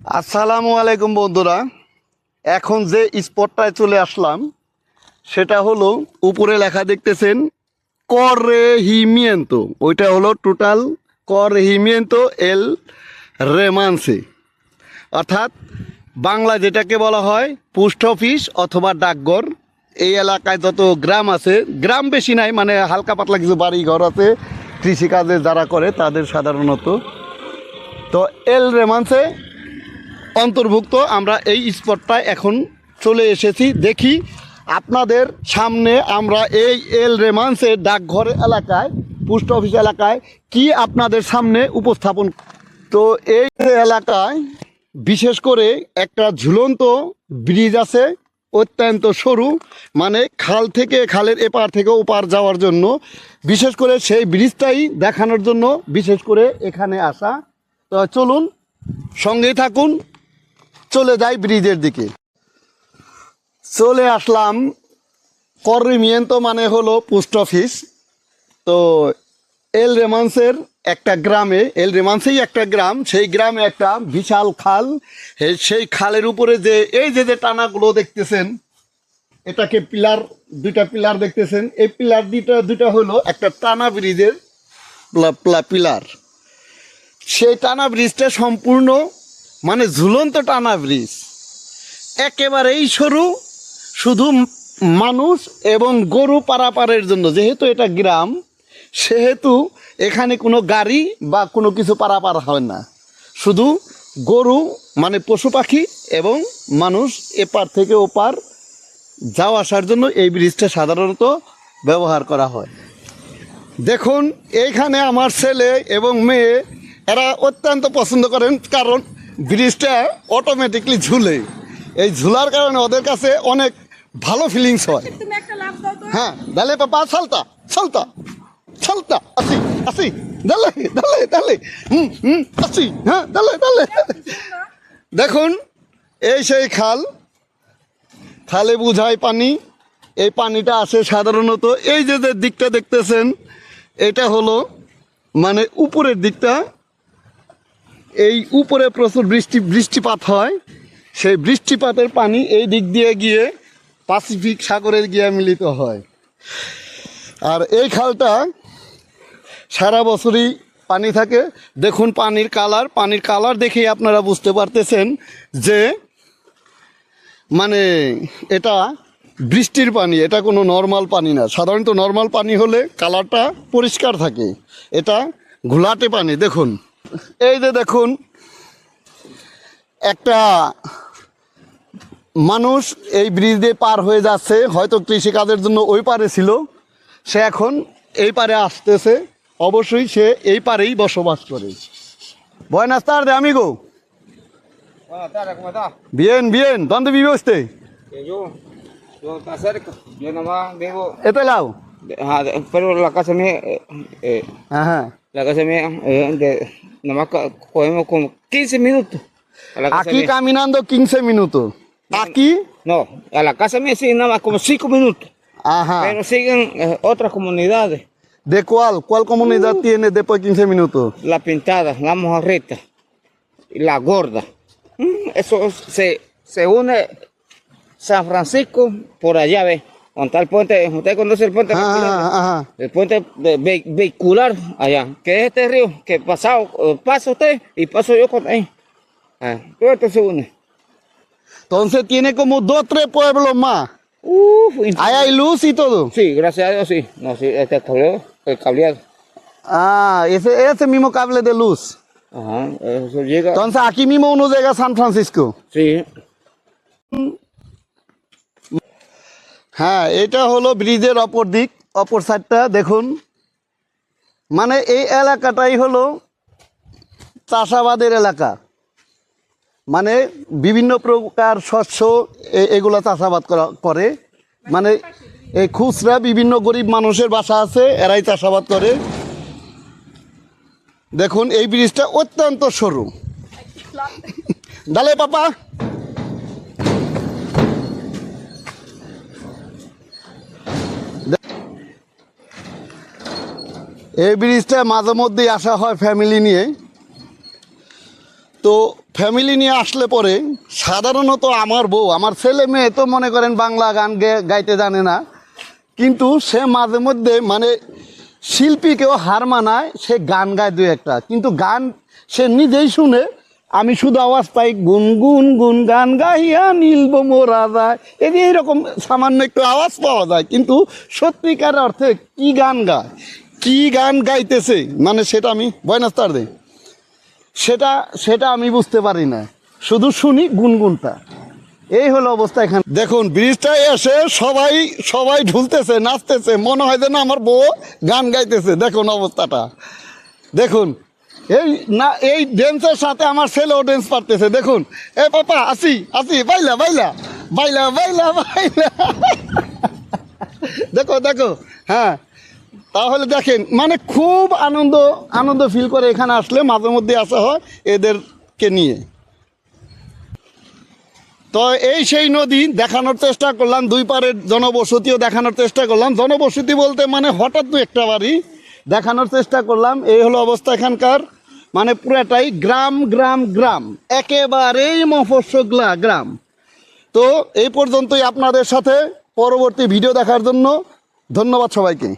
আসসালামু আলাইকুম বন্ধুরা। এখন যে স্পটটায় চলে আসলাম, সেটা হলো উপরে লেখা দেখতেছেন কররেহিমিয়েন্তো ওইটা হলো টোটাল কররেহিমিয়েন্তো এল রেমান্সে। অর্থাৎ বাংলা যেটাকে বলা হয়, পোস্ট অফিস অথবা ডাকঘর, এই এলাকায় যত গ্রাম আছে, গ্রাম বেশি নাই মানে হালকা পাতলা কিছু বাড়ি ঘর আছে, কৃষিকাজে যারা করে তাদের সাধারণত। তো এল রেমান্সে অন্তর্ভুক্ত, আমরা এই স্পটটায় এখন চলে এসেছি। দেখি আপনাদের সামনে আমরা এই এল রেমান্সের ডাকঘর এলাকায়, পোস্ট অফিস এলাকায় কি আপনাদের সামনে উপস্থাপন। তো এই এলাকায় বিশেষ করে একটা ঝুলন্ত ব্রিজ আছে, অত্যন্ত সরু মানে খাল থেকে খালের এপার থেকে ওপার যাওয়ার জন্য। বিশেষ করে সেই ব্রিজটাই দেখানোর জন্য, বিশেষ করে এখানে আসা। তো চলুন, সঙ্গেই থাকুন। চলে যাই ব্রিজের দিকে। চলে আসলাম কররিমিয়েন্তো মানে হলো পোস্ট অফিস। তো এল রেমান্সের একটা গ্রামে, এল রেমান্সেই একটা গ্রাম, সেই গ্রামে একটা বিশাল খাল। সেই খালের উপরে যে, এই যে যে টানাগুলো দেখতেছেন, এটাকে পিলার, দুইটা পিলার দেখতেছেন। এই পিলার দুইটা দুইটা হলো একটা টানা ব্রিজের প্লা- প্লা- পিলার। সেই টানা ব্রিজটা সম্পূর্ণ মানে ঝুলন্ত টানা ব্রিজ। একেবারেই সরু, শুধু মানুষ এবং গরু পারাপারের জন্য। যেহেতু এটা গ্রাম, সেহেতু এখানে কোনো গাড়ি বা কোনো কিছু পারাপার হয় না। শুধু গরু মানে পশু পাখি এবং মানুষ এপার থেকে ওপার যাওয়া আসার জন্য এই ব্রিজটা সাধারণত ব্যবহার করা হয়। দেখুন, এইখানে আমার ছেলে এবং মেয়ে, এরা অত্যন্ত পছন্দ করেন। কারণ ব্রিজটা অটোমেটিকলি ঝুলে। এই ঝুলার কারণে ওদের কাছে অনেক ভালো ফিলিংস হয়। হ্যাঁ দালে পাপা সালতা সালতা সালতা আসি আসি দালে দালে দালে হুম হুম আসি হ্যাঁ দালে দালে দেখুন এই সেই খাল খালে বুঝায় পানি এই পানিটা আসে সাধারণত এই যে দিকটা দেখতেছেন এটা হলো মানে উপরের দিকটা এই উপরে প্রচুর বৃষ্টি, বৃষ্টিপাত হয়। সেই বৃষ্টিপাতের পানি এই দিক দিয়ে গিয়ে প্যাসিফিক সাগরে গিয়ে মিলিত হয়। আর এই খালটা সারা বছরই পানি থাকে। দেখুন পানির কালার পানির কালার দেখেই আপনারা বুঝতে পারতেছেন যে মানে এটা বৃষ্টির পানি, এটা কোনো নর্মাল পানি না। সাধারণত নর্মাল পানি হলে কালারটা পরিষ্কার থাকে। এটা ঘোলাটে পানি, দেখুন। এই যে দেখুন একটা মানুষ এই ব্রিজ দিয়ে পার হয়ে যাচ্ছে হয়তো কৃষিকাজের জন্য ওই পারে ছিল সে এখন এই পারে আসতেছে অবশ্যই সে এই পারেই বসবাস করে Buenas tardes, amigo. Buenas tardes, ¿cómo estás? Bien, bien. ¿Dónde vive ajá, pero la casa mía, eh, eh, Ajá. la casa mía, eh, de, nomás co- cogemos como 15 minutos. A la casa Aquí mía. caminando 15 minutos. Aquí. No, a la casa mía sí, nada más como 5 minutos. Ajá. Pero siguen eh, otras comunidades, ¿De cuál? ¿Cuál comunidad tiene después de 15 minutos? la pintada, la mojarrita y la gorda. Mm, Eso se, se une San Francisco por allá, ¿ves? Con tal puente, ¿usted conoce el puente? Ajá, ajá. El puente ve- ve- vehicular allá, que es este río que pasado, eh, pasa usted y paso yo con ahí. Todo esto se une. Entonces tiene como dos, tres pueblos más. Uf, Ahí hay luz y todo. Sí, gracias a Dios, sí. No, sí, este cableado, el cableado. Ah, ese, ese mismo cable de luz. Ajá, eso llega. Entonces aquí mismo uno llega a San Francisco. Sí, হ্যাঁ এটা হলো ব্রিজের অপর দিক অপর সাইডটা দেখুন। মানে এই এলাকাটাই হলো চাষাবাদের এলাকা। মানে বিভিন্ন প্রকার শস্য এগুলো চাষাবাদ করা করে। মানে এই খুচরা বিভিন্ন গরিব মানুষের বাসা আছে এরাই চাষাবাদ করে। দেখুন এই ব্রিজটা অত্যন্ত সরু। ডালে পাপা। এই ব্রিজটা মাঝে মধ্যেই আসা হয় ফ্যামিলি নিয়ে। তো ফ্যামিলি নিয়ে আসলে পরে সাধারণত আমার বউ, আমার ছেলে মেয়ে তো মনে করেন বাংলা গান গাইতে জানে না। কিন্তু সে মাঝে মধ্যে মানে শিল্পীকেও হার মানায়, সে গান গায় দু একটা। কিন্তু গান সে নিজেই শুনে, আমি শুধু আওয়াজ পাই, গুন গুন গুন গাইয়া নীলব মোরা যায়। এই যে এরকম সামান্য একটু আওয়াজ পাওয়া যায়। কিন্তু সত্যিকার অর্থে কি গান গায়? কি গান গাইতেছে? মানে সেটা আমি বয়নাস্তার দেই সেটা সেটা আমি বুঝতে পারি না। শুধু শুনি গুনগুনটা। এই হলো অবস্থা এখানে। দেখুন ব্রিজটায় এসে সবাই সবাই ঢুলতেছে, নাচতেছে। মনে হয় যেন আমার বউ গান গাইতেছে। দেখুন অবস্থাটা। দেখুন, এই না, এই ড্যান্সের সাথে আমার ছেলেও ড্যান্স পারতেছে। দেখুন, এ পাপা, আসি আসি, বাইলা বাইলা বাইলা বাইলা বাইলা। দেখো দেখো হ্যাঁ। তাহলে দেখেন মানে খুব আনন্দ আনন্দ ফিল করে এখানে আসলে মাঝে মধ্যে আসা হয় এদেরকে নিয়ে। তো এই সেই নদী দেখানোর চেষ্টা করলাম, দুই পারের জনবসতিও দেখানোর চেষ্টা করলাম। জনবসতি বলতে মানে হঠাৎ দু একটা বাড়ি দেখানোর চেষ্টা করলাম। এই হলো অবস্থা এখানকার। মানে পুরাটাই গ্রাম গ্রাম গ্রাম। একেবারেই মফস্বগলা গ্রাম। তো এই পর্যন্তই আপনাদের সাথে পরবর্তী ভিডিও দেখার জন্য। ধন্যবাদ সবাইকে।